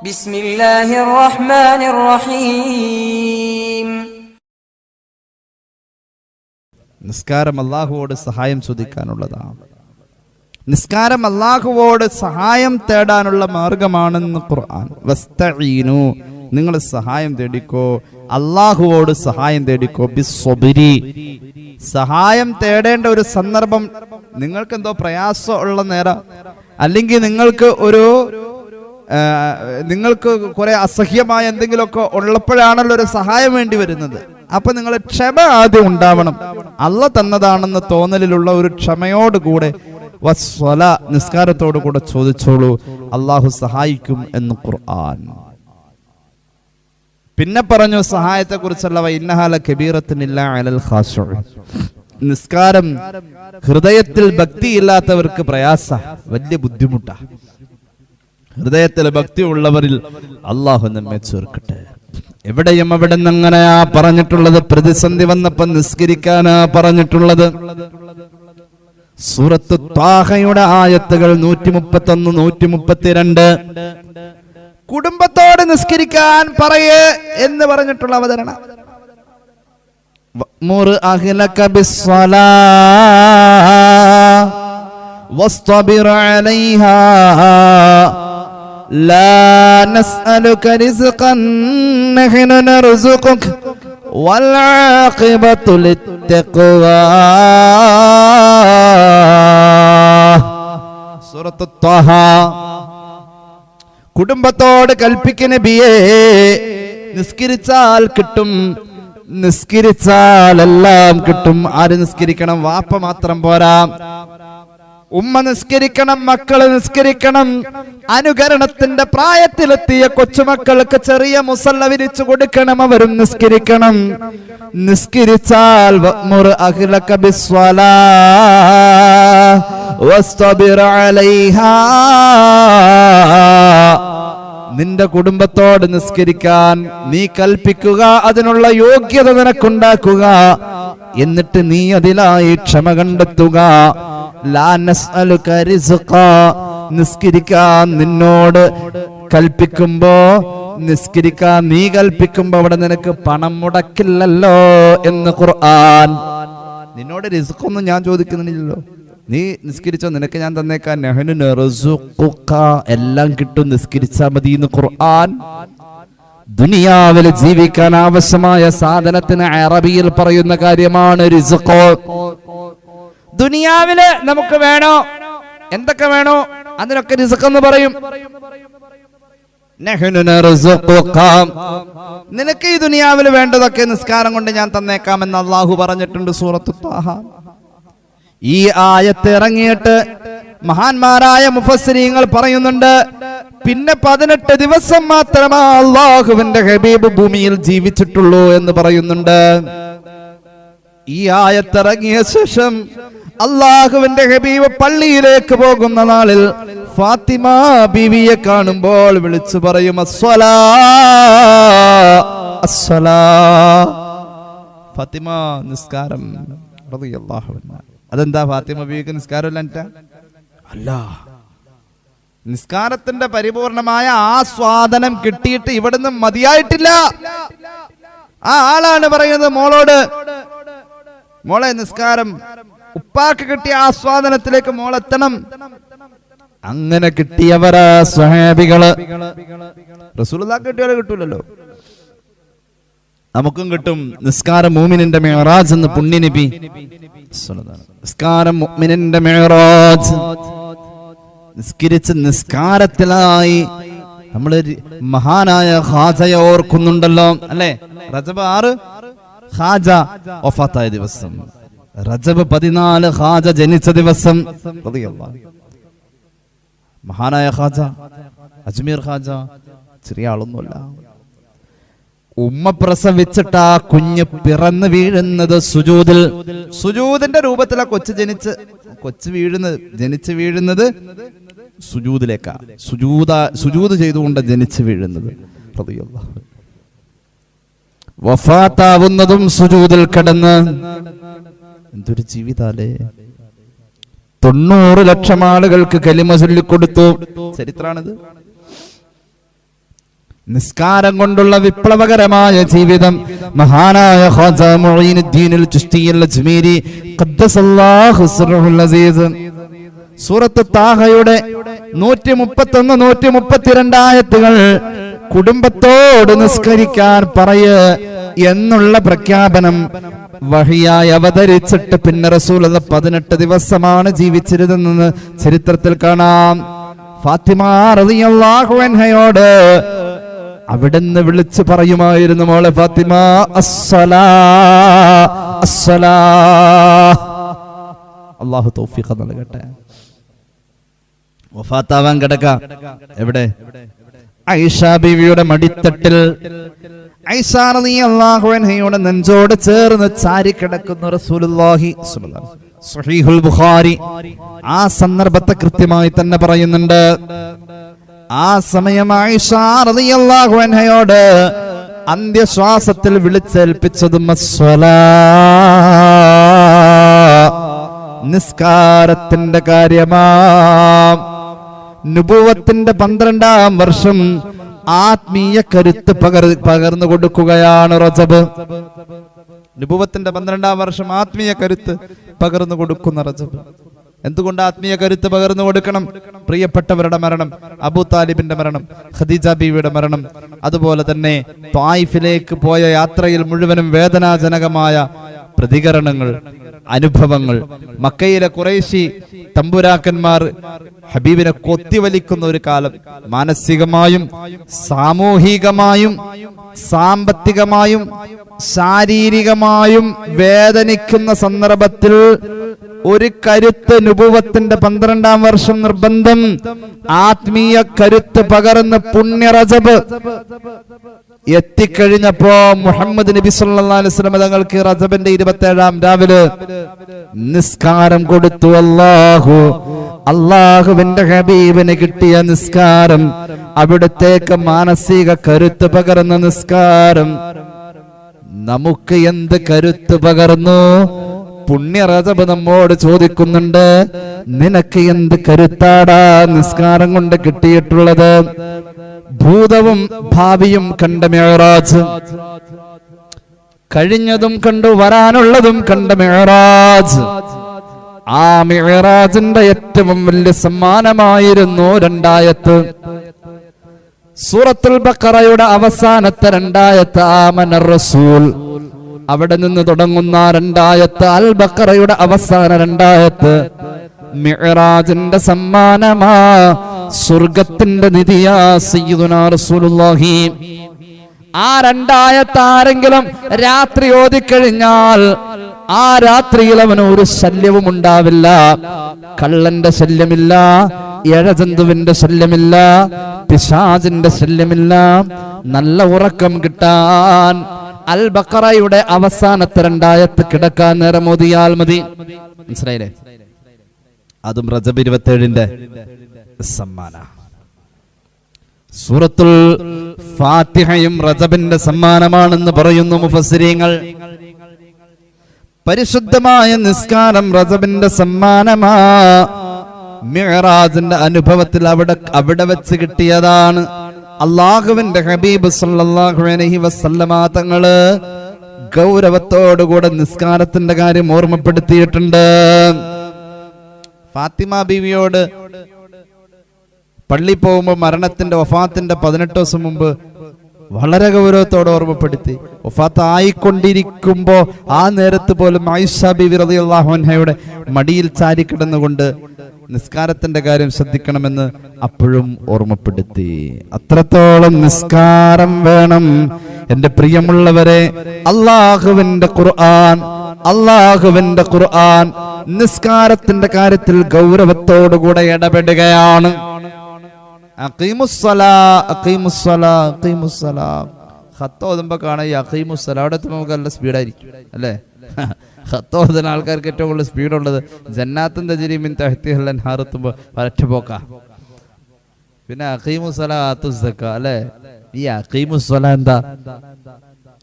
ബിസ്മില്ലാഹിർ റഹ്മാനിർ റഹീം നിസ്കാരം അള്ളാഹുവോട് സഹായം ചോദിക്കാനുള്ളതാണ്. നിസ്കാരം അള്ളാഹുവോട് സഹായം തേടാനുള്ള മാർഗമാണെന്ന് ഖുർആൻ. വസ്തഈനു നിങ്ങൾ സഹായം തേടിക്കോ. അള്ളാഹുവോട് സഹായം തേടിക്കോ. ബിസ്വബിരി സഹായം തേടേണ്ട ഒരു സന്ദർഭം നിങ്ങൾക്ക് എന്തോ പ്രയാസമുള്ള നേരം അല്ലെങ്കിൽ നിങ്ങൾക്ക് ഒരു നിങ്ങൾക്ക് കുറെ അസഹ്യമായ എന്തെങ്കിലുമൊക്കെ ഉള്ളപ്പോഴാണല്ലോ ഒരു സഹായം വേണ്ടി വരുന്നത്. അപ്പൊ നിങ്ങൾ ക്ഷമ ആദ്യം ഉണ്ടാവണം. അല്ല തന്നതാണെന്ന് തോന്നലിലുള്ള ഒരു ക്ഷമയോടുകൂടെ വസ്വല നിസ്കാരത്തോടു കൂടെ ചോദിച്ചോളൂ. അള്ളാഹു സഹായിക്കും എന്ന് ഖുർആൻ. പിന്നെ പറഞ്ഞു സഹായത്തെ കുറിച്ചുള്ളവ ഇന്നഹാല കബീറത്തിനില്ല അലൽ ഖാശുഉ. നിസ്കാരം ഹൃദയത്തിൽ ഭക്തിയില്ലാത്തവർക്ക് പ്രയാസ വലിയ ബുദ്ധിമുട്ടാ. ഹൃദയത്തിൽ ഭക്തിയുള്ളവരിൽ അള്ളാഹു നമ്മെ ചേർക്കട്ടെ. എവിടെയും അവിടെ നിന്ന് അങ്ങനെയാ പറഞ്ഞിട്ടുള്ളത്? പ്രതിസന്ധി വന്നപ്പോ നിസ്കരിക്കാനാ പറഞ്ഞിട്ടുള്ളത്. സൂറത്ത് ത്വാഹയുടെ ആയത്തുകൾ നൂറ്റി മുപ്പത്തി ഒന്ന് നൂറ്റി മുപ്പത്തിരണ്ട് കുടുംബത്തോട് നിസ്കരിക്കാൻ പറയേ എന്ന് പറഞ്ഞിട്ടുള്ള അവതരണം. لا نسألك رزقا نحن نرزقك والعاقبة للتقوى سورة الطه കുടുംബത്തോട് കൽപ്പിക്ക നബിയേ നിസ്കരിച്ചാൽ കിട്ടും നിസ്കരിച്ചാൽ എല്ലാം കിട്ടും ആര് നിസ്കരിക്കണം വാപ്പ മാത്രം പോരാ ഉമ്മ നിസ്കരിക്കണം മക്കൾ നിസ്കരിക്കണം. അനുകരണത്തിന്റെ പ്രായത്തിലെത്തിയ കൊച്ചുമക്കൾക്ക് ചെറിയ മുസല്ല വിരിച്ചു കൊടുക്കണം അവരും നിസ്കരിക്കണം. നിസ്കരിച്ചാൽ നിന്റെ കുടുംബത്തോട് നിസ്കരിക്കാൻ നീ കൽപ്പിക്കുക അതിനുള്ള യോഗ്യത നിനക്കുണ്ടാക്കുക. എന്നിട്ട് നീ അതിലായി ക്ഷമ കണ്ടെത്തുക. നിസ്കരിക്കാൻ നിന്നോട് കൽപ്പിക്കുമ്പോ നിസ്കരിക്കാൻ നീ കൽപ്പിക്കുമ്പോ അവിടെ നിനക്ക് പണം മുടക്കില്ലല്ലോ എന്ന് ഖുർആൻ. നിന്നോട് റിസ്ക്കൊന്നും ഞാൻ ചോദിക്കുന്നില്ലല്ലോ. നീ നിസ്കരിച്ചോ നിനക്ക് ഞാൻ തന്നേക്കാൻ. എല്ലാം കിട്ടും നിസ്കരിച്ചാ മതി എന്ന് ഖുർആൻ. ദുനിയാവിൽ ജീവിക്കാൻ ആവശ്യമായ സാധനത്തിന് അറബിയിൽ പറയുന്ന കാര്യമാണ് റിസ്ഖോ. ദുനിയാവിൽ നമുക്ക് വേണോ? എന്തൊക്കെ വേണോ? അതിനൊക്കെ റിസക്കെന്ന് എന്ന് പറയും. നിനക്ക് ഈ ദുനിയാവിൽ വേണ്ടതൊക്കെ നിസ്കാരം കൊണ്ട് ഞാൻ തന്നേക്കാം എന്ന് അള്ളാഹു പറഞ്ഞിട്ടുണ്ട് സൂറത്ത് ഈ ആയത്ത് ഇറങ്ങിയിട്ട് മഹാന്മാരായ മുഫസ്രീങ്ങൾ പറയുന്നുണ്ട് പിന്നെ പതിനെട്ട് ദിവസം മാത്രമേ അള്ളാഹുവിന്റെ ഹബീബ് ഭൂമിയിൽ ജീവിച്ചിട്ടുള്ളൂ എന്ന് പറയുന്നുണ്ട്. ഈ ആയത്തിറങ്ങിയ ശേഷം അള്ളാഹുവിന്റെ ഹബീബ് പള്ളിയിലേക്ക് പോകുന്ന നാളിൽ ഫാത്തിമ ബിവിയെ കാണുമ്പോൾ വിളിച്ചു പറയും അസ്വലാ അസ്വലാ. ഫാത്തിമ നിസ്കാരം. അതെന്താ ഫാത്തിമ ബീവിക്ക് നിസ്കാരമല്ല അല്ല. നിസ്കാരത്തിന്റെ പരിപൂർണമായ ആസ്വാദനം കിട്ടിയിട്ട് ഇവിടുന്ന് മതിയായിട്ടില്ല. ആ ആളാണ് പറയുന്നത് മോളോട് മോളെ നിസ്കാരം. ഉപ്പാക്ക് കിട്ടിയ ആസ്വാദനത്തിലേക്ക് മോളെത്തണം അങ്ങനെ കിട്ടിയവരാ സ്വഹാബികൾ. റസൂലുള്ളാഹ് കിട്ടിയവരെ കിട്ടൂലല്ലോ. നമുക്കും കിട്ടും. നിസ്കാരം മൂമിനിന്റെ മേറാജ് എന്ന് പുണ്യനിപി നിസ്കാരം മുഅ്മിനിന്റെ മേറാജ്. നിസ്കരിച്ച് നിസ്കാരത്തിലായി നമ്മൾ മഹാനായ ഹാജയെ ഓർക്കുന്നുണ്ടല്ലോ. അല്ലേ? റജബ് ആറ്. ഖാജ ഒഫാത്തായ ദിവസം. റജബ് പതിനാല് ഖാജ ജനിച്ച ദിവസം. മഹാനായ ഖാജ അജ്മീർ ഖാജ ചെറിയ ആളൊന്നുമല്ല. ഉമ്മ പ്രസവിച്ചിട്ട് ആ കുഞ്ഞ് പിറന്നു വീഴുന്നത് സുജൂതിൽ. സുജൂതിന്റെ രൂപത്തിലാ കൊച്ചു ജനിച്ച് കൊച്ചു വീഴുന്നത് ജനിച്ച് വീഴുന്നത് സുജൂതിലേക്കാ. സുജൂത സുജൂത് ചെയ്തുകൊണ്ട് ജനിച്ച് വീഴുന്നത്. റളിയല്ലാഹു. വഫാത്താവുന്നതും സുജൂതിൽ കിടന്ന്. എന്തൊരു ജീവിതാലേ. തൊണ്ണൂറ് ലക്ഷം ആളുകൾക്ക് കലിമ ചൊല്ലിക്കൊടുത്തു. ചരിത്രാണിത്. നിസ്കാരം കൊണ്ടുള്ള വിപ്ലവകരമായ ജീവിതം. മഹാനായ താഹയുടെ നൂറ്റി മുപ്പത്തി കുടുംബത്തോട് നിസ്കരിക്കാൻ പറയ. എന്നുള്ള പ്രഖ്യാപനം വഹിയായി അവതരിച്ചിട്ട് പിന്നെ റസൂൽ അത് പതിനെട്ട് ദിവസമാണ് ജീവിച്ചിരുന്നതെന്ന് ചരിത്രത്തിൽ കാണാം. ഫാത്തിമ അവിടുന്ന് വിളിച്ചു പറയുമായിരുന്നു മോളെ ഫാത്തിമ അസ്സലാ അള്ളാഹു തൗഫീഖ് നൽകട്ടെ. കിടക്ക. എവിടെ? ഐഷ ബീവിയുടെ മടിത്തട്ടിൽ. നെഞ്ചോട് ചേർന്ന് ചാരി കിടക്കുന്ന റസൂലുള്ളാഹി ബുഖാരി ആ സന്ദർഭത്തെ കൃത്യമായി തന്നെ പറയുന്നുണ്ട്. ആ സമയം അന്ത്യശ്വാസത്തിൽ വിളിച്ചേൽപ്പിച്ചതും നിസ്കാരത്തിന്റെ കാര്യമാ. നുപൂവത്തിന്റെ പന്ത്രണ്ടാം വർഷം ആത്മീയ കരുത്ത് പകർ പകർന്നു കൊടുക്കുകയാണ് റജബ്. നുപുവത്തിന്റെ പന്ത്രണ്ടാം വർഷം ആത്മീയ കരുത്ത് പകർന്നു കൊടുക്കുന്ന റജബ്. എന്തുകൊണ്ട് ആത്മീയ കരുത്ത് പകർന്നു കൊടുക്കണം? പ്രിയപ്പെട്ടവരുടെ മരണം അബു താലിബിന്റെ മരണം ഖദീജ ബീവിയുടെ മരണം. അതുപോലെ തന്നെ തായിഫിലേക്ക് പോയ യാത്രയിൽ മുഴുവനും വേദനാജനകമായ പ്രതികരണങ്ങൾ അനുഭവങ്ങൾ. മക്കയിലെ കുറേശി തമ്പുരാക്കന്മാർ ഹബീബിനെ കൊത്തിവലിക്കുന്ന ഒരു കാലം. മാനസികമായും സാമൂഹികമായും സാമ്പത്തികമായും ശാരീരികമായും വേദനിക്കുന്ന സന്ദർഭത്തിൽ ഒരു കരുത്ത് നുപുവത്തിന്റെ പന്ത്രണ്ടാം വർഷം നിർബന്ധം ആത്മീയ കരുത്ത് പകർന്ന് പുണ്യ റജബ്. എത്തിക്കഴിഞ്ഞപ്പോ മുഹമ്മദ് നബി സല്ലല്ലാഹു അലൈഹി തങ്ങൾക്ക് റജബന്റെ ഇരുപത്തേഴാം രാവിലെ നിസ്കാരം കൊടുത്തു. അല്ലാഹു അള്ളാഹുവിന്റെ ഹബീബിന് കിട്ടിയ നിസ്കാരം അവിടത്തേക്ക് മാനസിക കരുത്ത് പകർന്ന നിസ്കാരം. നമുക്ക് എന്ത് കരുത്ത് പകർന്നു? പുണ്യ റജബ് നമ്മോട് ചോദിക്കുന്നുണ്ട് നിനക്ക് എന്ത് കരുത്താടാ നിസ്കാരം കൊണ്ട് കിട്ടിയിട്ടുള്ളത്? ഭൂതവും ഭാവിയും കണ്ട മേറാജ് കഴിഞ്ഞതും കണ്ടു വരാനുള്ളതും കണ്ട മേറാജ് ആ മിഹറാജിന്റെ ഏറ്റവും വലിയ സമ്മാനമായിരുന്നു രണ്ടായത്ത്. സൂറത്തുൽ ബക്കറയുടെ അവസാനത്തെ രണ്ടായത്ത് ആമന റസൂൽ. അവിടെ നിന്ന് തുടങ്ങുന്ന രണ്ടായത്ത് അൽ ബക്കറയുടെ അവസാന രണ്ടായത്ത്. മിഹറാജിന്റെ സമ്മാനമാ സ്വർഗത്തിന്റെ നിധിയാ സയ്യിദുനാ റസൂലുള്ളാഹി. ആ രണ്ടായത്താരെങ്കിലും രാത്രി ഓതിക്കഴിഞ്ഞാൽ ആ രാത്രിയിൽ അവന് ഒരു ശല്യവും ഉണ്ടാവില്ല. കള്ളന്റെ ശല്യമില്ല ഇഴജന്തുവിന്റെ ശല്യമില്ല പിശാജിന്റെ ശല്യമില്ല. നല്ല ഉറക്കം കിട്ടാൻ അൽ ബക്കറയുടെ അവസാനത്തെ രണ്ടായത്ത് കിടക്കാൻ നേരം ഓതിയാൽ മതി. മനസ്സിലായില്ലേ? അതും റജബ് ഇരുപത്തേഴിന്റെ സമ്മാന. സൂറത്തുൽ ഫാത്തിഹയും റജബിന്റെ സമ്മാനമാണെന്ന് പറയുന്നു മുഫസ്സിരീങ്ങൾ. പരിശുദ്ധമായ നിസ്കാരം റജബിന്റെ സമ്മാനമാ. മിഹറാജിന്റെ അനുഭവത്തിൽ അവിടെ അവിടെ വെച്ച് കിട്ടിയതാണ്. അള്ളാഹുവിന്റെ ഹബീബ് സല്ലല്ലാഹു അലൈഹി വസല്ലമ തങ്ങൾ ഗൗരവത്തോടുകൂടെ നിസ്കാരത്തിന്റെ കാര്യം ഓർമ്മപ്പെടുത്തിയിട്ടുണ്ട്. ഫാത്തിമ ബീവിയോട് പള്ളി പോകുമ്പോൾ മരണത്തിന്റെ വഫാത്തിന്റെ പതിനെട്ട് ദിവസം മുമ്പ് വളരെ ഗൗരവത്തോടെ ഓർമ്മപ്പെടുത്തി. ഒഫാത്ത് ആയിക്കൊണ്ടിരിക്കുമ്പോൾ ആ നേരത്ത് പോലും ആയിഷ ബിവി റളിയല്ലാഹു അൻഹയുടെ മടിയിൽ ചാരി കിടന്നുകൊണ്ട് നിസ്കാരത്തിന്റെ കാര്യം ശ്രദ്ധിക്കണമെന്ന് അപ്പോഴും ഓർമ്മപ്പെടുത്തി. അത്രത്തോളം നിസ്കാരം വേണം. എന്റെ പ്രിയമുള്ളവരെ അള്ളാഹുവിന്റെ ഖുർആൻ അള്ളാഹുവിന്റെ ഖുർആൻ നിസ്കാരത്തിന്റെ കാര്യത്തിൽ ഗൗരവത്തോടുകൂടെ ഇടപെടുകയാണ്. അഖീമുസ്സലാ, അഖീമുസ്സലാ, അഖീമുസ്സലാ. ഖത്ത് ഓതുമ്പോ കാണാം ഈ അഖീമുസ്സല. അവിടെ എത്തുമ്പോൾ നമുക്ക് നല്ല സ്പീഡായിരിക്കും അല്ലേ? ഓതുന്ന ആൾക്കാർക്ക് ഏറ്റവും കൂടുതൽ സ്പീഡ് ഉള്ളത് തജരീമിൻ ജരീമിൻ തഹത്തിഹല്ലൻ ഹാറെത്തുമ്പോൾ വരറ്റ പോക്കാ പിന്നെ അഖീമുസ്സല അല്ലേ? ഈ അഖീമുസ്സല എന്താ?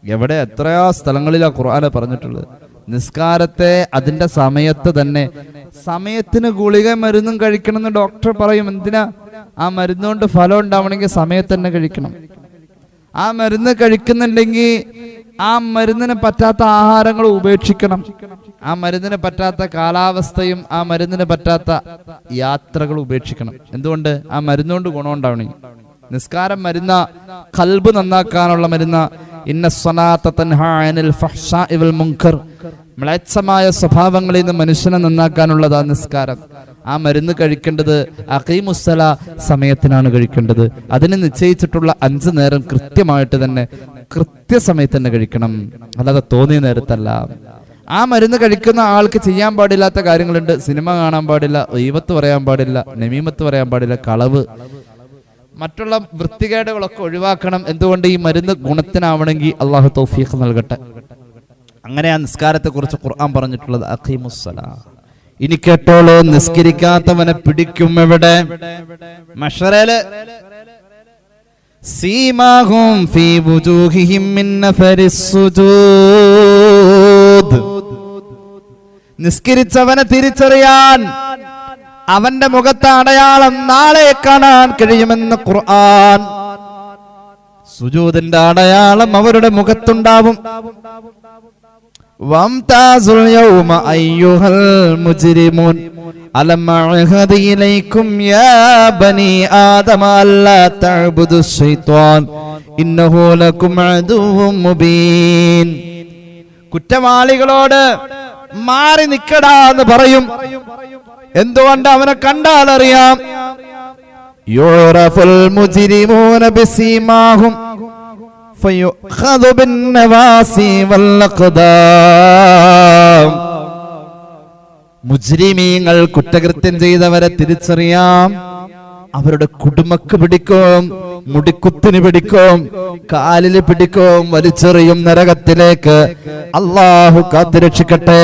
എവിടെ എത്രയോ സ്ഥലങ്ങളിലാ ഖുർആന പറഞ്ഞിട്ടുള്ളത്. നിസ്കാരത്തെ അതിന്റെ സമയത്ത് തന്നെ സമയത്തിന് ഗുളിക മരുന്നും കഴിക്കണം ഡോക്ടർ പറയും. എന്തിനാ? ആ മരുന്നുകൊണ്ട് ഫലം ഉണ്ടാവണമെങ്കിൽ സമയത്ത് തന്നെ കഴിക്കണം. ആ മരുന്ന് കഴിക്കുന്നുണ്ടെങ്കിൽ ആ മരുന്നിന് പറ്റാത്ത ആഹാരങ്ങൾ ഉപേക്ഷിക്കണം. ആ മരുന്നിന് പറ്റാത്ത കാലാവസ്ഥയും ആ മരുന്നിന് പറ്റാത്ത യാത്രകൾ ഉപേക്ഷിക്കണം. എന്തുകൊണ്ട്? ആ മരുന്നുകൊണ്ട് ഗുണമുണ്ടാവണേ നിസ്കാരം മരുന്ന കൽബ് നന്നാക്കാനുള്ള മരുന്ന ഇന്ന സ്വലാത്ത തൻഹാ അനിൽ ഫഹ്ശാഇ വൽ മുൻകർ മ്ലേച്ഛമായ സ്വഭാവങ്ങളിൽ നിന്ന് മനുഷ്യനെ നന്നാക്കാനുള്ളതാ നിസ്കാരം. ആ മരുന്ന് കഴിക്കേണ്ടത് അഖീമുസ്സല സമയത്തിനാണ് കഴിക്കേണ്ടത്. അതിന് നിശ്ചയിച്ചിട്ടുള്ള അഞ്ച് നേരം കൃത്യമായിട്ട് തന്നെ കൃത്യസമയത്ത് തന്നെ കഴിക്കണം. അല്ലാതെ തോന്നിയ നേരത്തല്ല. ആ മരുന്ന് കഴിക്കുന്ന ആൾക്ക് ചെയ്യാൻ പാടില്ലാത്ത കാര്യങ്ങളുണ്ട്. സിനിമ കാണാൻ പാടില്ല ഈവത്ത് പറയാൻ പാടില്ല നമീമത്ത് പറയാൻ പാടില്ല കളവ്. മറ്റുള്ള വൃത്തികേടുകളൊക്കെ ഒഴിവാക്കണം. എന്തുകൊണ്ട് ഈ മരുന്ന് ഗുണത്തിനാവണമെങ്കിൽ അള്ളാഹു തൗഫീഖ് നൽകട്ടെ. അങ്ങനെ ആ നിസ്കാരത്തെ കുറിച്ച് ഖുർആൻ പറഞ്ഞിട്ടുള്ളത് അഖീമുസ്സലാ. ഇനി കേട്ടോളൂ നിസ്കരിക്കാത്തവനെ പിടിക്കും എവിടെ? മഷറേൽ. സീമാഹും ഫീ വുജൂഹിഹിം നിസ്കരിച്ചവനെ തിരിച്ചറിയാൻ അവന്റെ മുഖത്ത് അടയാളം നാളെ കാണാൻ കഴിയുമെന്ന് ഖുർആൻ. സുജൂദിന്റെ അടയാളം അവരുടെ മുഖത്തുണ്ടാവും. وامتازوا اليوم أيها المجرمون ألم أعهد إليكم يا بني آدم ألا تعبدوا الشيطان إنه لكم عدو مبين കുറ്റവാളികളോട് മാറി നിക്കടാ എന്ന് പറയും എന്തുകൊണ്ട് അവനെ കണ്ടാൽ അറിയാം യൂറഫുൽ മുജിരിമൂന ബിസീമാഹും فيؤخذ بالنواسي والأقدام മുജ്രിമീങ്ങൾ കുറ്റകൃത്യം ചെയ്തവരെ തിരിച്ചറിയാം അവരുടെ കുടുമക്ക് പിടിക്കും മുടിക്കുത്തിന് പിടിക്കും കാലില് പിടിക്കും വലിച്ചെറിയും നരകത്തിലേക്ക് അള്ളാഹു കാത്തുരക്ഷിക്കട്ടെ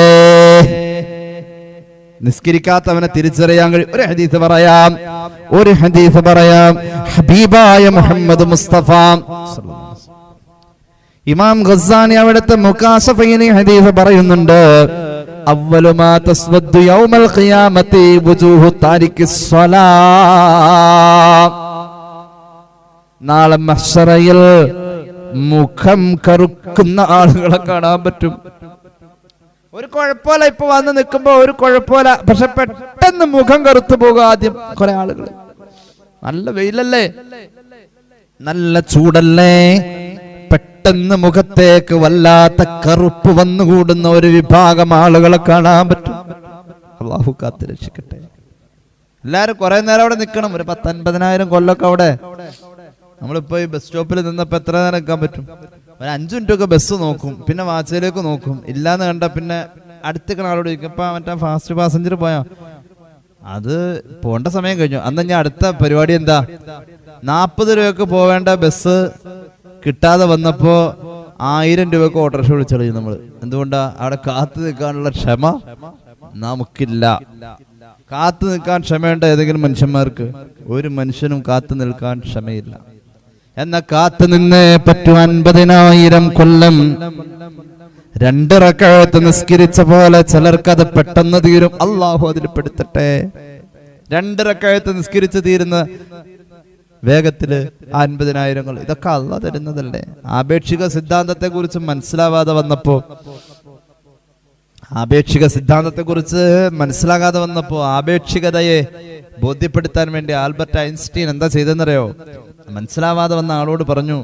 നിസ്കരിക്കാത്തവനെ തിരിച്ചറിയാൻ കഴിയും ഒരു ഹദീസ് പറയാം ഒരു ഹദീസ് പറയാം ഹബീബായ മുഹമ്മദ് മുസ്തഫ ഇമാം ഖസാനി അവിടുത്തെ മുക്കാസഫയിനി ഹദീസ് പറയുന്നുണ്ട് അവലുമാ തസ്വദ്ദു യൗമൽ ഖിയാമത്തി വുജൂഹു താരിഖി സ്വലാ. നാളെ മഹ്ശറയിൽ മുഖം കറുക്കുന്ന ആളുകളെ കാണാൻ പറ്റും. ഒരു കുഴപ്പമില്ല ഇപ്പൊ വന്ന് നിൽക്കുമ്പോ ഒരു കുഴപ്പമില്ല പക്ഷെ പെട്ടെന്ന് മുഖം കറുത്തു പോകുക ആദ്യം കുറെ ആളുകൾ നല്ല വെയിലല്ലേ? നല്ല ചൂടല്ലേ? പെട്ടെന്ന് മുഖത്തേക്ക് വല്ലാത്ത കറുപ്പ് വന്നുകൂടുന്ന ഒരു വിഭാഗം ആളുകളെ കാണാൻ പറ്റും. അള്ളാഹു കാത്ത് രക്ഷിക്കട്ടെ. എല്ലാരും കുറെ നേരം അവിടെ നിൽക്കണം. ഒരു പത്തൻപതിനായിരം കൊല്ലൊക്കെ അവിടെ. നമ്മളിപ്പോ ഈ ബസ് സ്റ്റോപ്പിൽ നിന്നപ്പോ എത്ര നേരം നിൽക്കാൻ പറ്റും? ഒരു അഞ്ചു മിനിറ്റ് ഒക്കെ ബസ് നോക്കും. പിന്നെ വാച്ചയിലേക്ക് നോക്കും. ഇല്ലാന്ന് കണ്ട പിന്നെ അടുത്തേക്കണ ആളോട് ചോദിക്കും ഇപ്പൊ മറ്റേ ഫാസ്റ്റ് പാസഞ്ചർ പോയാ? അത് പോണ്ട സമയം കഴിഞ്ഞു. അന്ന് ഞാൻ അടുത്ത പരിപാടി എന്താ? നാപ്പത് രൂപയൊക്കെ പോവേണ്ട ബസ് കിട്ടാതെ വന്നപ്പോ ആയിരം രൂപക്ക് ഓട്ടോറിക്ഷ വിളിച്ചറിയും നമ്മൾ എന്തുകൊണ്ടാ? അവിടെ കാത്തു നിൽക്കാനുള്ള ക്ഷമ നമുക്കില്ല. കാത്തു നിൽക്കാൻ ക്ഷമയുണ്ട ഏതെങ്കിലും മനുഷ്യന്മാർക്ക്? ഒരു മനുഷ്യനും കാത്തു നിൽക്കാൻ ക്ഷമയില്ല. എന്ന കാത്തു നിന്നേ പറ്റു അൻപതിനായിരം കൊല്ലം. രണ്ടിറക്കഴത്ത് നിസ്കരിച്ച പോലെ ചിലർക്കത് പെട്ടെന്ന് തീരും. അള്ളാഹു അതിൽ പെടുത്തട്ടെ. രണ്ടിറക്കഴത്ത് നിസ്കരിച്ച് തീരുന്ന വേഗത്തിൽ അൻപതിനായിരങ്ങൾ. ഇതൊക്കെ അല്ല തരുന്നതല്ലേ? ആപേക്ഷിക സിദ്ധാന്തത്തെ കുറിച്ച് മനസ്സിലാവാതെ വന്നപ്പോ ആപേക്ഷിക സിദ്ധാന്തത്തെ കുറിച്ച് മനസ്സിലാകാതെ വന്നപ്പോ ആപേക്ഷികതയെ ബോധ്യപ്പെടുത്താൻ വേണ്ടി ആൽബർട്ട് ഐൻസ്റ്റീൻ എന്താ ചെയ്തെന്നറിയോ മനസ്സിലാവാതെ വന്ന ആളോട് പറഞ്ഞു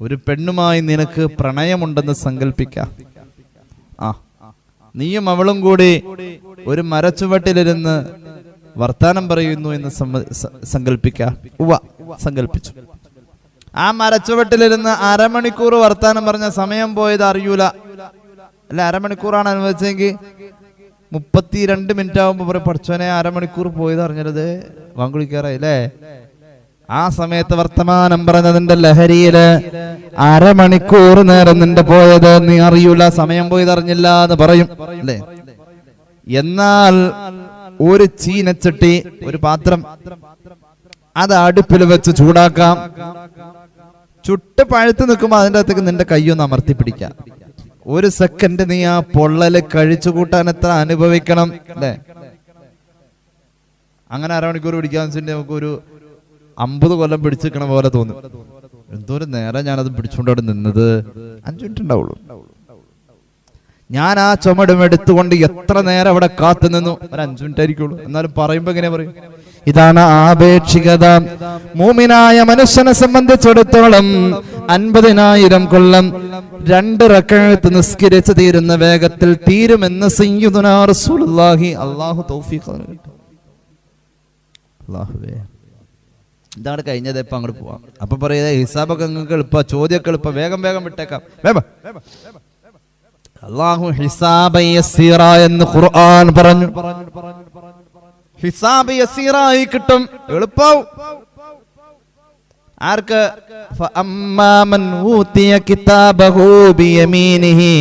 ഒരു പെണ്ണുമായി നിനക്ക് പ്രണയമുണ്ടെന്ന് സങ്കല്പിക്കാം ആ നീയും അവളും കൂടി ഒരു മരച്ചുവട്ടിലിരുന്ന് വർത്താനം പറയുന്നു എന്ന് സങ്കല്പിക്കാം സങ്കല്പിച്ചു ആ മരച്ചുവട്ടിലിരുന്ന് അരമണിക്കൂർ വർത്താനം പറഞ്ഞ സമയം പോയത് അറിയൂല. അല്ല അരമണിക്കൂറാണ് അനുവദിച്ചെങ്കിൽ മുപ്പത്തിരണ്ട് മിനിറ്റ് ആകുമ്പോ പറയും പഠിച്ചോനെ അരമണിക്കൂർ പോയത് അറിഞ്ഞത് വാങ്കുളിക്കാറായില്ലേ ആ സമയത്ത് വർത്തമാനം പറഞ്ഞതിന്റെ ലഹരിയിൽ അരമണിക്കൂർ നേരം നിന്റെ പോയത് നീ അറിയൂല സമയം പോയത് അറിഞ്ഞില്ല എന്ന് പറയും അല്ലേ? എന്നാൽ ഒരു ചീനച്ചട്ടി ഒരു പാത്രം. അത് അടുപ്പിൽ വെച്ച് ചൂടാക്കാം. ചുട്ട് പഴുത്ത് നിൽക്കുമ്പോ അതിന്റെ അകത്തേക്ക് നിന്റെ കൈയൊന്ന് അമർത്തി പിടിക്കാം. ഒരു സെക്കൻഡ് നീ ആ പൊള്ളൽ കഴിച്ചു കൂട്ടാൻ എത്ര അനുഭവിക്കണം അല്ലേ? അങ്ങനെ അരമണിക്കൂർ പിടിക്കാന്ന് വെച്ചിട്ടുണ്ടെങ്കിൽ നമുക്ക് ഒരു അമ്പത് കൊല്ലം പിടിച്ചിരിക്കണ പോലെ തോന്നും. എന്തോരം നേരം ഞാനത് പിടിച്ചുകൊണ്ട് അവിടെ നിന്നത്? അഞ്ചു മിനിറ്റ് ഉണ്ടാവുള്ളൂ. ഞാൻ ആ ചുമടും എടുത്തുകൊണ്ട് എത്ര നേരം അവിടെ കാത്തു നിന്നു? ഒരു അഞ്ചു മിനിറ്റ് ആയിരിക്കുള്ളൂ. എന്നാലും പറയുമ്പോ എങ്ങനെ പറയും? ഇതാണ് ആപേക്ഷികത. മൂമിനായ മനുഷ്യനെ സംബന്ധിച്ചിടത്തോളം അൻപതിനായിരം കൊല്ലം രണ്ട് റക്കഴത്ത് നിസ്കരിച്ച് തീരുന്ന വേഗത്തിൽ തീരുമെന്ന് അല്ലാഹു തൗഫീഖ് ഇതാണ് കഴിഞ്ഞത് ഇപ്പൊ അങ്ങോട്ട് പോവാം. അപ്പൊ പറയുക ഹിസാബൊക്കെ നിങ്ങൾക്ക് എളുപ്പ ചോദ്യമൊക്കെ എളുപ്പ. വേഗം വേഗം വിട്ടേക്കാം. വേഗം. അള്ളാഹു ഹിസാബയ്യസീറ എന്ന് ഖുർആൻ പറഞ്ഞു. ഹിസാബ് യസീറായി കിട്ടും. എളുപ്പാവും. ആർക്ക്? ഫഅമ്മാമൻ ഊതിയ കിതാബഹു ബിയമീനിഹി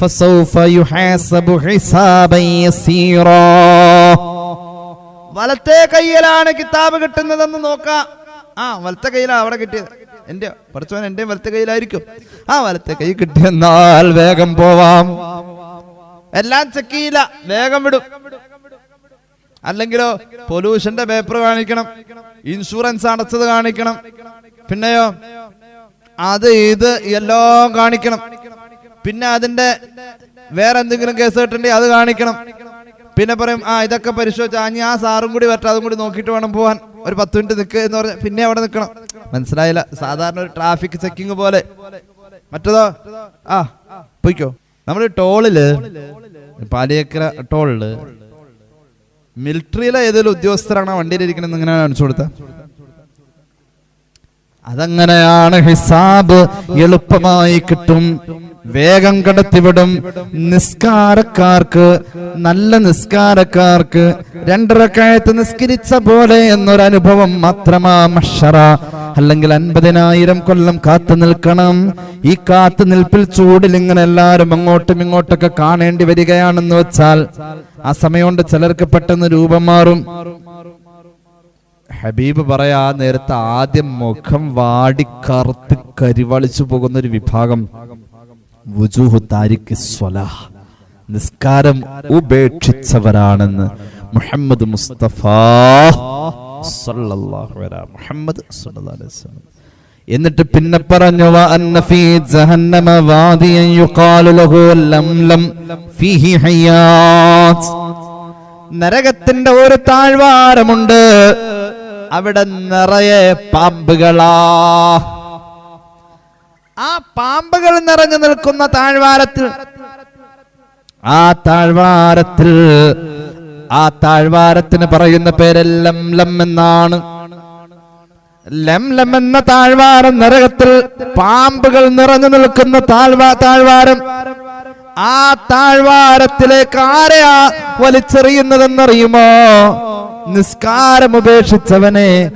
ഫസൗഫ യുഹാസബു ഹിസാബൻ യസീറ. വലത്തെ കയ്യിലാണ് കിതാബ് കിട്ടുന്നതെന്ന് നോക്കാം. ആ വലത്തെ കയ്യിലാണ് അവിടെ കിട്ടിയത്. എന്റെ പഠിച്ചവൻ എന്റെ വലത്തെ കയ്യിലായിരിക്കും. ആ വലത്തെ കൈ കിട്ടിയെന്നാൽ വേഗം പോവാം. എല്ലാം ചെക്ക് ചെയ്യില്ല വേഗം വിടും. അല്ലെങ്കിലോ പൊല്യൂഷന്റെ പേപ്പർ കാണിക്കണം ഇൻഷുറൻസ് അടച്ചത് കാണിക്കണം. പിന്നെയോ അത് ഇത് എല്ലാം കാണിക്കണം. പിന്നെ അതിന്റെ വേറെ എന്തെങ്കിലും കേസ് കിട്ടണ്ടെങ്കിൽ അത് കാണിക്കണം. പിന്നെ പറയും ആ ഇതൊക്കെ പരിശോധിച്ചാ ഇനി ആ സാറും കൂടി വരട്ടെ അതും കൂടി നോക്കിയിട്ട് വേണം പോവാൻ. ഒരു പത്ത് മിനിറ്റ് നിൽക്കുക എന്ന് പറഞ്ഞാൽ പിന്നെ അവിടെ നിൽക്കണം മനസ്സിലായില്ല. സാധാരണ ഒരു ട്രാഫിക് ചെക്കിംഗ് പോലെ. മറ്റേതോ? ആ പൊയ്ക്കോ. നമ്മൾ ടോളിൽ പാലിയേക്കര ടോളിൽ മിലിറ്ററിയിലെ ഏതെങ്കിലും ഉദ്യോഗസ്ഥരാണ് വണ്ടിയിലിരിക്കണമെന്ന് ഇങ്ങനെ കാണിച്ചു കൊടുത്ത? അതങ്ങനെയാണ് ഹിസാബ് എളുപ്പമായി കിട്ടും. വേഗം കടത്തിവിടും. നിസ്കാരക്കാർക്ക് നല്ല നിസ്കാരക്കാർക്ക് രണ്ടരക്കായത്ത് നിസ്കരിച്ച പോലെ എന്നൊരനുഭവം മാത്രമാ മഷറ. അല്ലെങ്കിൽ അൻപതിനായിരം കൊല്ലം കാത്തു നിൽക്കണം. ഈ കാത്തു നിൽപ്പിൽ ചൂടിൽ ഇങ്ങനെ എല്ലാവരും അങ്ങോട്ടും ഇങ്ങോട്ടൊക്കെ കാണേണ്ടി വരികയാണെന്ന് വെച്ചാൽ ആ സമയം കൊണ്ട് ചിലർക്ക് പെട്ടെന്ന് രൂപം മാറും. ഹബീബ് പറയാ നേരത്തെ ആദ്യം മുഖം വാടി കറുത്ത് കരിവളിച്ചു പോകുന്ന ഒരു വിഭാഗം. നിസ്കാരം ഉപേക്ഷിച്ചവരാണെന്ന് മുഹമ്മദ് മുസ്തഫ മുഹമ്മദ് എന്നിട്ട് പിന്നെ പറഞ്ഞു "വ അന്ന ഫീ ജഹന്നമ വാദിയൻ യുഖാലു ലഹു ലംലം ഫീഹി ഹയാത്ത് നരകത്തിന്റെ ഒരു താഴ്വാരമുണ്ട്. അവിടെ നിറയെ പാമ്പുകളാ. ആ പാമ്പുകൾ നിറഞ്ഞു നിൽക്കുന്ന താഴ്വാരത്തിൽ. ആ താഴ്വാരത്തിൽ ആ താഴ്വാരത്തിന് പറയുന്ന പേര് ലം ലം എന്നാണ്. ലം ലം എന്ന താഴ്വാരം നരകത്തിൽ പാമ്പുകൾ നിറഞ്ഞു നിൽക്കുന്ന താഴ്വാ താഴ്വാരം. ആ താഴ്വാരത്തിലേക്ക് ആരെയാ വലിച്ചെറിയുന്നതെന്നറിയുമോ? നിസ്കാരം ഉപേക്ഷിച്ചവനെ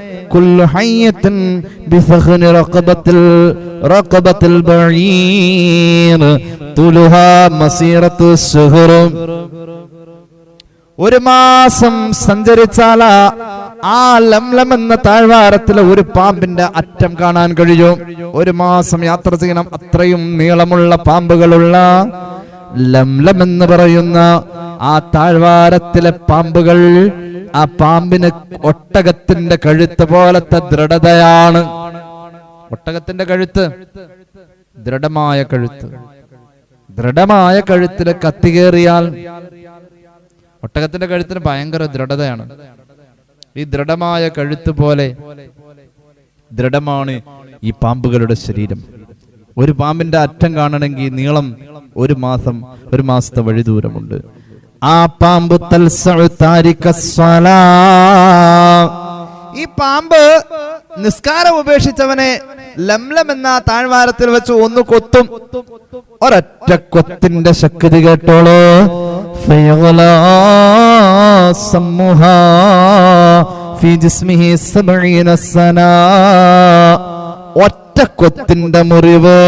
ഒരു മാസം സഞ്ചരിച്ചാല ആ ലംലം എന്ന താഴ്വാരത്തിലെ ഒരു പാമ്പിന്റെ അറ്റം കാണാൻ കഴിയും. ഒരു മാസം യാത്ര ചെയ്യണം അത്രയും നീളമുള്ള പാമ്പുകളുള്ള ലംലം എന്ന് പറയുന്ന ആ താഴ്വാരത്തിലെ പാമ്പുകൾ ആ പാമ്പിന് ഒട്ടകത്തിന്റെ കഴുത്ത് പോലത്തെ ദൃഢതയാണ്. ഒട്ടകത്തിന്റെ കഴുത്ത്. ദൃഢമായ കഴുത്ത്. ദൃഢമായ കഴുത്തിൽ കത്തികേറിയാൽ ഒട്ടകത്തിന്റെ കഴുത്തിന് ഭയങ്കര ദൃഢതയാണ്. ഈ ദൃഢമായ കഴുത്ത് പോലെ ദൃഢമാണ് ഈ പാമ്പുകളുടെ ശരീരം. ഒരു പാമ്പിന്റെ അറ്റം കാണണമെങ്കിൽ നീളം ഒരു മാസം ഒരു മാസത്തെ വഴി ദൂരമുണ്ട് ആ പാമ്പ് ഈ പാമ്പ് നിസ്കാരം ഉപേക്ഷിച്ചവനെ ലംലം എന്ന താഴ്വാരത്തിൽ വെച്ച് ഒന്ന് കൊത്തും. ഒരൊറ്റ കൊത്തിന്റെ ശക്തി കേട്ടോളൂ. ഒറ്റ കൊത്തിന്റെ മുറിവ്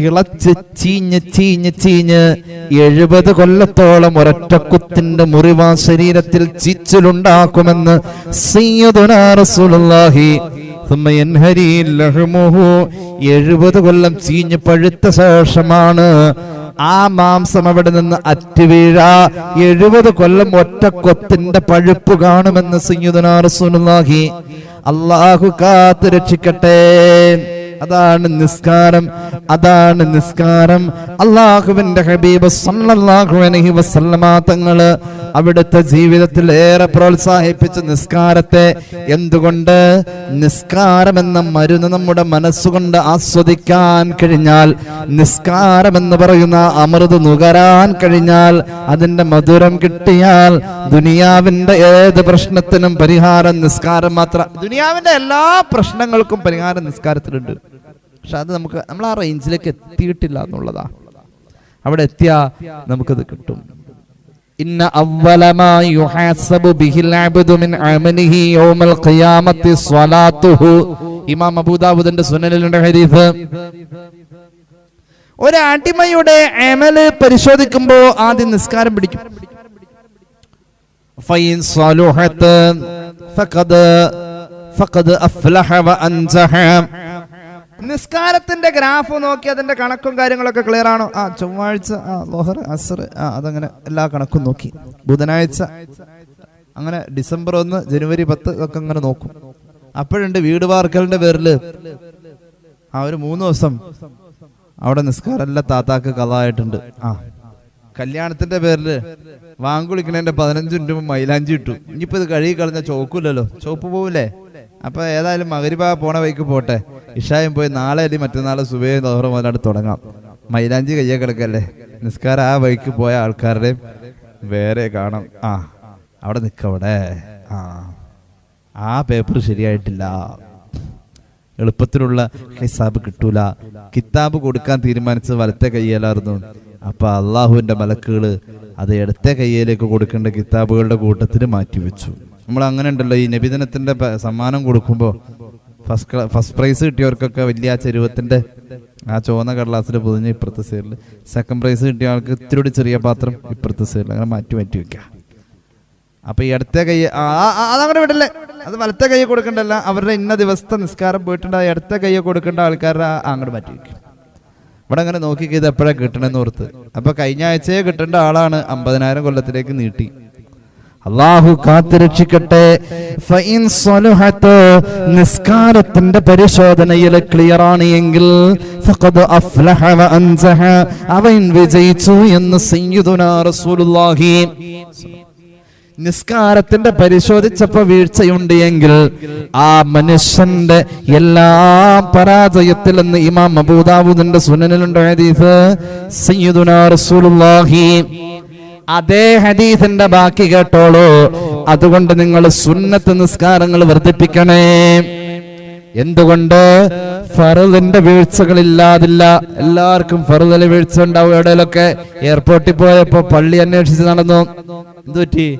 തിളച്ച് ചീഞ്ഞ് ചീഞ്ഞ് ചീഞ്ഞ് എഴുപത് കൊല്ലത്തോളം ഒരൊറ്റക്കുത്തിന്റെ മുറിവ ശരീരത്തിൽ ചിച്ചിലുണ്ടാക്കുമെന്ന് എഴുപത് കൊല്ലം ചീഞ്ഞ് പഴുത്ത ശേഷമാണ് ആ മാംസം അവിടെ നിന്ന് അറ്റുവീഴ എഴുപത് കൊല്ലം ഒറ്റ കൊത്തിന്റെ പഴുപ്പ് കാണുമെന്ന് സിയുദനാഹി അള്ളാഹു കാത്തു രക്ഷിക്കട്ടെ. അതാണ് നിസ്കാരം അതാണ് നിസ്കാരം. അള്ളാഹുവിന്റെ ഹബീബ് സല്ലല്ലാഹു അലൈഹി വസല്ലമ തങ്ങൾ അവിടുത്തെ ജീവിതത്തിൽ ഏറെ പ്രോത്സാഹിപ്പിച്ച നിസ്കാരത്തെ എന്തുകൊണ്ട്? നിസ്കാരം എന്ന മരുന്ന് നമ്മുടെ മനസ്സുകൊണ്ട് ആസ്വദിക്കാൻ കഴിഞ്ഞാൽ നിസ്കാരം എന്ന് പറയുന്ന അമൃത് നുകരാൻ കഴിഞ്ഞാൽ അതിന്റെ മധുരം കിട്ടിയാൽ ദുനിയാവിന്റെ ഏത് പ്രശ്നത്തിനും പരിഹാരം നിസ്കാരം മാത്രം. ദുനിയാവിന്റെ എല്ലാ പ്രശ്നങ്ങൾക്കും പരിഹാരം നിസ്കാരത്തിലുണ്ട്. പക്ഷെ അത് നമുക്ക് നമ്മൾ ആ റേഞ്ചിലേക്ക് എത്തിയിട്ടില്ല എന്നുള്ളതാ. അവിടെ എത്തിയാ നമുക്കത് കിട്ടും. ഇന്ന ഇമാം അമൽ പരിശോധിക്കുമ്പോ ആദ്യം നിസ്കാരം പിടിക്കും. അഫ്ലഹ വഅൻജഹ നിസ്കാരത്തിന്റെ ഗ്രാഫ് നോക്കി അതിന്റെ കണക്കും കാര്യങ്ങളൊക്കെ ക്ലിയർ ആണോ? ആ ചൊവ്വാഴ്ച ആ ലോഹർ അസർ ആ അതങ്ങനെ എല്ലാ കണക്കും നോക്കി. ബുധനാഴ്ച അങ്ങനെ ഡിസംബർ ഒന്ന് ജനുവരി പത്ത് ഒക്കെ അങ്ങനെ നോക്കും. അപ്പോഴുണ്ട് വീട് വാർക്കലിന്റെ പേരിൽ ആ ഒരു മൂന്ന് ദിവസം അവിടെ നിസ്കാരം എല്ലാം താത്താക്ക് കഥായിട്ടുണ്ട് ആ കല്യാണത്തിന്റെ പേരിൽ വാങ്കുളിക്കണേന്റെ പതിനഞ്ച് മിനിറ്റ് മൈലാഞ്ചി ഇട്ടു. ഇനിയിപ്പോ ഇത് കഴുകി കളഞ്ഞ ചോക്കൂലല്ലോ ചോപ്പ് പോവില്ലേ? അപ്പൊ ഏതായാലും മകരിഭാഗ പോണ വൈക്ക് പോട്ടെ. ഇഷായും പോയി നാളെ അല്ലെങ്കിൽ മറ്റന്നാളെ സുബേയും ദോഹറ മുതലാണ്ട് തുടങ്ങാം. മൈലാഞ്ചി കയ്യെ കിടക്കല്ലേ നിസ്കാരം ആ വഴിക്ക് പോയ ആൾക്കാരുടെയും വേറെ കാണാം. ആ അവിടെ നിൽക്കവിടെ ആ ആ പേപ്പർ ശരിയായിട്ടില്ല. എളുപ്പത്തിലുള്ള ഹിസാബ് കിട്ടൂല. കിതാബ് കൊടുക്കാൻ തീരുമാനിച്ചത് വലത്തെ കയ്യിലായിരുന്നു. അപ്പൊ അള്ളാഹുവിന്റെ മലക്കുകൾ അത് ഇടത്തെ കയ്യിലേക്ക് കൊടുക്കേണ്ട കിതാബുകളുടെ കൂട്ടത്തിൽ മാറ്റിവെച്ചു. നമ്മൾ അങ്ങനെ ഉണ്ടല്ലോ ഈ നബിദിനത്തിന്റെ സമ്മാനം കൊടുക്കുമ്പോൾ ഫസ്റ്റ് ഫസ്റ്റ് പ്രൈസ് കിട്ടിയവർക്കൊക്കെ വലിയ ആ ചെരുവത്തിന്റെ ആ ചുവന്ന കടലാസിൽ പൊതിഞ്ഞ് ഇപ്പുറത്തെ സൈഡിൽ സെക്കൻഡ് പ്രൈസ് കിട്ടിയ ആൾക്ക് ഇത്തിരി ചെറിയ പാത്രം ഇപ്പുറത്തെ സൈഡിൽ അങ്ങനെ മാറ്റി മാറ്റി വെക്കാം അപ്പൊ ഈ അടുത്ത കൈ അതങ്ങോട്ട് വിടല്ലേ? അത് വലത്തെ കൈ കൊടുക്കണ്ടല്ല. അവരുടെ ഇന്ന ദിവസത്തെ നിസ്കാരം പോയിട്ടുണ്ട്. ആ ഇടത്തെ കൈ കൊടുക്കേണ്ട ആൾക്കാരുടെ അങ്ങോട്ട് മാറ്റി വെക്കും ഇവിടെ അങ്ങനെ നോക്കി ഇത് എപ്പോഴാണ് കിട്ടണമെന്ന് ഓർത്ത്. അപ്പൊ കഴിഞ്ഞ ആഴ്ചയെ കിട്ടേണ്ട ആളാണ് അമ്പതിനായിരം കൊല്ലത്തിലേക്ക് നീട്ടി. അള്ളാഹു കാത്തുരക്ഷിക്കട്ടെ. നിസ്കാരത്തിന്റെ പരിശോധനയിൽ ക്ലിയർ ആണ് എങ്കിൽ അവൻ വിജയിച്ചു എന്ന് നിസ്കാരത്തിന്റെ പരിശോധിച്ചപ്പോ വീഴ്ചയുണ്ട് എങ്കിൽ ആ മനുഷ്യന്റെ എല്ലാ പരാജയത്തിൽ എന്ന് ഇമാം അബൂദാബുദിന്റെ സുനനിലുണ്ട് ഹദീസ് സയ്യിദുനാ റസൂലുള്ളാഹി. അതേ ഹദീസിന്റെ ബാക്കി കേട്ടോളൂ. അതുകൊണ്ട് നിങ്ങൾ സുന്നത്ത് നിസ്കാരങ്ങൾ വർദ്ധിപ്പിക്കണേ. എന്തുകൊണ്ട്? ഫറുദിന്റെ വീഴ്ചകളില്ലാതില്ല. എല്ലാവർക്കും ഫറുദിലെ വീഴ്ച ഉണ്ടാവും എവിടെയൊക്കെ എയർപോർട്ടിൽ പോയപ്പോ പള്ളി അന്വേഷിച്ച് നടന്നു. എന്തുപറ്റി?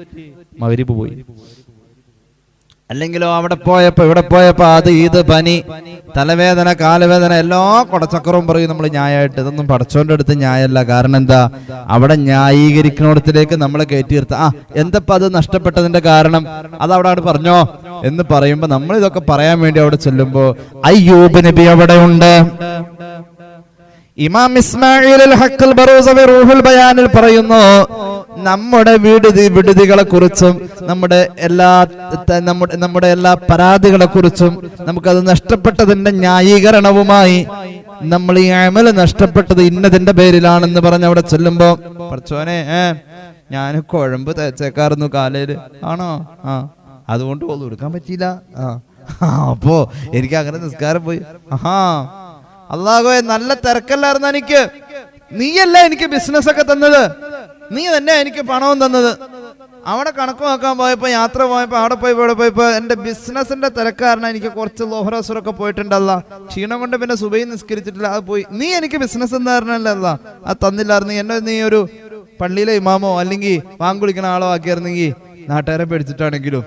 മകരിപ്പ് പോയി. അല്ലെങ്കിലോ അവിടെ പോയപ്പോ ഇവിടെ പോയപ്പോ അത് ഇത് പനി. തലവേദന കാലവേദന എല്ലാ കുടച്ചക്കറും പറയും നമ്മൾ ന്യായമായിട്ട്. ഇതൊന്നും പടച്ചോന്റെ അടുത്ത് ന്യായമല്ല. കാരണം എന്താ? അവിടെ ന്യായീകരിക്കണോടത്തിലേക്ക് നമ്മൾ കയറ്റി ആ എന്തപ്പോ അത് നഷ്ടപ്പെട്ടതിന്റെ കാരണം? അത് അവിടെ അവിടെ പറഞ്ഞോ? എന്ന് പറയുമ്പോ നമ്മൾ ഇതൊക്കെ പറയാൻ വേണ്ടി അവിടെ ചെല്ലുമ്പോ അയ്യൂബ് നബി അവിടെ ഉണ്ട് ഇമാം ഇസ്മായിൽ പറയുന്നു നമ്മുടെ വിടുതി വിടുതികളെ കുറിച്ചും നമ്മുടെ എല്ലാ നമ്മുടെ നമ്മുടെ എല്ലാ പരാതികളെ കുറിച്ചും നമുക്കത് നഷ്ടപ്പെട്ടതിന്റെ ന്യായീകരണവുമായി നമ്മൾ ഈ അമൽ നഷ്ടപ്പെട്ടത് ഇന്നതിന്റെ പേരിലാണെന്ന് പറഞ്ഞ് അവിടെ ചെല്ലുമ്പോ പറച്ചോനെ ഏ ഞാൻ കുഴമ്പ് തേച്ചേക്കാറുന്നു കാലയിൽ ആണോ? ആ. അതുകൊണ്ട് പോലും എടുക്കാൻ പറ്റിയില്ല. ആ, അപ്പോ എനിക്ക് അങ്ങനെ നിസ്കാരം പോയി. ആഹാ. അള്ളാഹോ നല്ല തിരക്കല്ലായിരുന്നു എനിക്ക്? നീയല്ല എനിക്ക് ബിസിനസ് ഒക്കെ തന്നത്? നീ തന്നെ എനിക്ക് പണവും തന്നത്. അവിടെ കണക്ക് നോക്കാൻ പോയപ്പോ യാത്ര പോയപ്പോ അവിടെ പോയി ഇവിടെ പോയപ്പോ എന്റെ ബിസിനസിന്റെ തിരക്കാരണം എനിക്ക് കുറച്ച് ലോഹറസുറൊക്കെ പോയിട്ടുണ്ടല്ല. ക്ഷീണം കൊണ്ട് പിന്നെ സുബൈ നിസ്കരിച്ചിട്ടില്ല അത് പോയി. നീ എനിക്ക് ബിസിനസ് എന്തായിരുന്നല്ല അത് തന്നില്ലായിരുന്നു. എന്നെ നീ ഒരു പള്ളിയിലെ ഇമാമോ അല്ലെങ്കിൽ വാങ്കുളിക്കുന്ന ആളോ ആക്കിയായിരുന്നെങ്കിൽ നാട്ടുകാരെ പേടിച്ചിട്ടാണെങ്കിലും.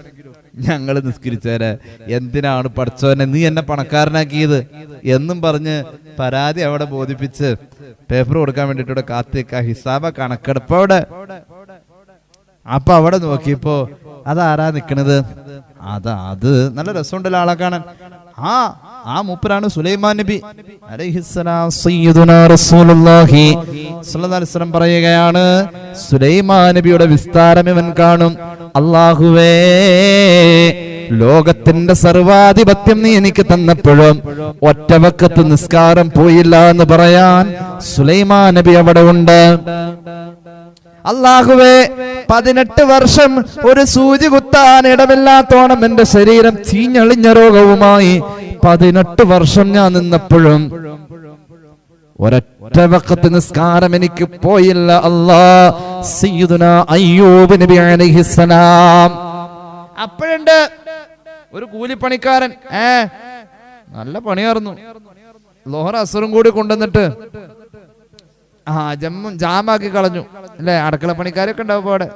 ഞങ്ങൾ നിസ്കരിച്ചേരെ. എന്തിനാണ് പഠിച്ചവനെ നീ എന്നെ പണക്കാരനാക്കിയത്? എന്നും പറഞ്ഞ് പരാതി അവിടെ ബോധിപ്പിച്ച് പേപ്പർ കൊടുക്കാൻ വേണ്ടിട്ട് കാത്തിക്ക ഹിസാബ കണക്കെടുപ്പ് അവിടെ. അപ്പൊ അവിടെ നോക്കിയപ്പോ അതാരാ നിക്കണത്? അതാ അത്. നല്ല രസമുണ്ടല്ലോ ആളെ കാണാൻ. ആ ആ മൂപ്പരാണ് സുലൈമാൻ നബി. അലൈഹിസ്സലാം പറയുകയാണ് സുലൈമാൻ നബിയുടെ വിസ്താരം ഇവൻ കാണും. അല്ലാഹുവേ ലോകത്തിന്റെ സർവാധിപത്യം നീ എനിക്ക് തന്നപ്പോഴും ഒറ്റവക്കത്ത് നിസ്കാരം പോയില്ല എന്ന് പറയാൻ സുലൈമാൻ നബി അവിടെ ഉണ്ട്. അള്ളാഹുവേ പതിനെട്ട് വർഷം ഒരു സൂചി കുത്താൻ ഇടമില്ലാത്തോണം എന്റെ ശരീരം ചീഞ്ഞളിഞ്ഞ രോഗവുമായി പതിനെട്ട് വർഷം ഞാൻ നിന്നപ്പോഴും ഒരൊറ്റ വക്കത്ത് നിസ്കാരം എനിക്ക് പോയില്ല. അല്ലാ സയ്യിദുന അയ്യൂബ് നബി അപ്പോഴുണ്ട് ഒരു കൂലിപ്പണിക്കാരൻ ഏ നല്ല പണിയായിരുന്നു. ലോഹർ അസുറും കൂടി കൊണ്ടുവന്നിട്ട് ആ ജമ്മും ജാമാക്കി കളഞ്ഞു. അല്ലേ? അടുക്കള പണിക്കാരൊക്കെ ഉണ്ടാവും അവിടെ.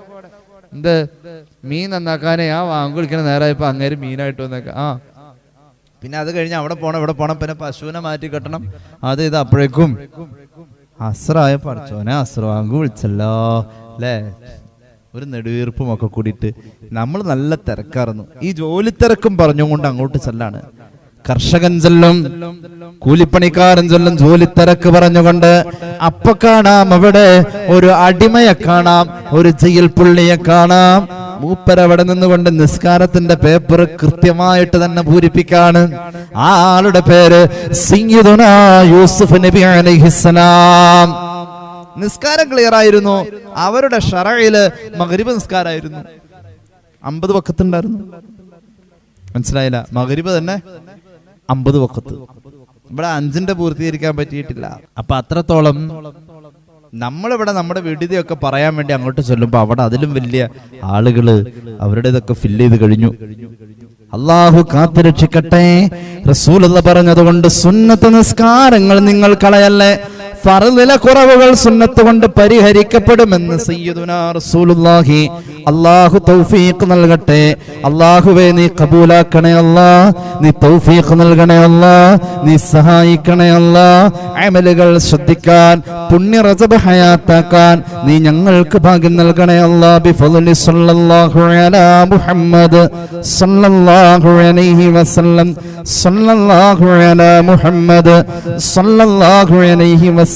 എന്ത്? മീൻ നന്നാക്കാനേ ആ വാങ്ങി കുളിക്കണ നേരമായപ്പോ അങ്ങേര് മീനായിട്ട് വന്നേക്ക. ആ. പിന്നെ അത് കഴിഞ്ഞ് അവിടെ പോണം ഇവിടെ പോണം. പിന്നെ പശുവിനെ മാറ്റി കെട്ടണം. അത് ഇത് അപ്പോഴേക്കും അസ്രായ പഠിച്ചോനെ അസ്രവാങ്ക് വിളിച്ചല്ലോ. അല്ലേ? ഒരു നെടുവീർപ്പും ഒക്കെ കൂടിയിട്ട് നമ്മൾ നല്ല തിരക്കായിരുന്നു ഈ ജോലി തിരക്കും പറഞ്ഞുകൊണ്ട് അങ്ങോട്ട് ചെല്ലാണ്. കർഷകൻ ചൊല്ലും കൂലിപ്പണിക്കാരൻ ചൊല്ലും ജോലി തിരക്ക് പറഞ്ഞുകൊണ്ട് അപ്പൊ കാണാം അവിടെ ഒരു അടിമയെ കാണാം ഒരു ജയിൽ പുള്ളിയെ കാണാം. മൂപ്പരവിടെ നിന്നുകൊണ്ട് നിസ്കാരത്തിന്റെ പേപ്പർ കൃത്യമായിട്ട് തന്നെ പൂരിപ്പിക്കാണ്. ആ ആളുടെ പേര് യൂസുഫ് നബി അലൈഹിസ്സലാം നിസ്കാരം ക്ലിയർ ആയിരുന്നു. അവരുടെ ഷറയിൽ മകരിബ് നിസ്കാരമായിരുന്നു. അമ്പത് വക്കത്തുണ്ടായിരുന്നു. മനസ്സിലായില്ല? മകരിബ് തന്നെ അമ്പത് വക്കത്ത്. ഇവിടെ അഞ്ചിന്റെ പൂർത്തീകരിക്കാൻ പറ്റിയിട്ടില്ല. അപ്പൊ അത്രത്തോളം നമ്മളിവിടെ നമ്മുടെ വിടുതിയൊക്കെ പറയാൻ വേണ്ടി അങ്ങോട്ട് ചെല്ലുമ്പോ അവിടെ അതിലും വലിയ ആളുകൾ അവരുടേതൊക്കെ ഫില്ല് ചെയ്ത് കഴിഞ്ഞു. അള്ളാഹു കാത്തുരക്ഷിക്കട്ടെ റസൂൽ പറഞ്ഞതുകൊണ്ട് സുന്നത്ത് നിസ്കാരങ്ങൾ നിങ്ങൾ കളയല്ലേ. ഫറദിലെ കുറവുകൾ സുന്നത്ത് കൊണ്ട് പരിഹരിക്കപ്പെടുമെന്ന് സയ്യിദുനാ റസൂലുള്ളാഹി. അള്ളാഹു തൗഫീഖ് നൽകട്ടെ. അള്ളാഹുവേ നീ കബൂലാക്കണേ അല്ലാ. നീ തൗഫീഖ് നൽകണേ അല്ലാ. നീ സഹായിക്കണേ അല്ലാ. അമലുകൾ ശ്രദ്ധിക്കാൻ പുണ്യ റസബ് ഹയാത്താക്കാൻ നീ ഞങ്ങൾക്ക് ഭാഗ്യം നൽകണേ അല്ലാ. ബിഫലി സല്ലല്ലാഹു അലാ മുഹമ്മദ് സല്ലല്ലാഹു അലൈഹി വസല്ലം. സല്ലല്ലാഹു അലാ മുഹമ്മദ് സല്ലല്ലാഹു അലൈഹി വസല്ലം.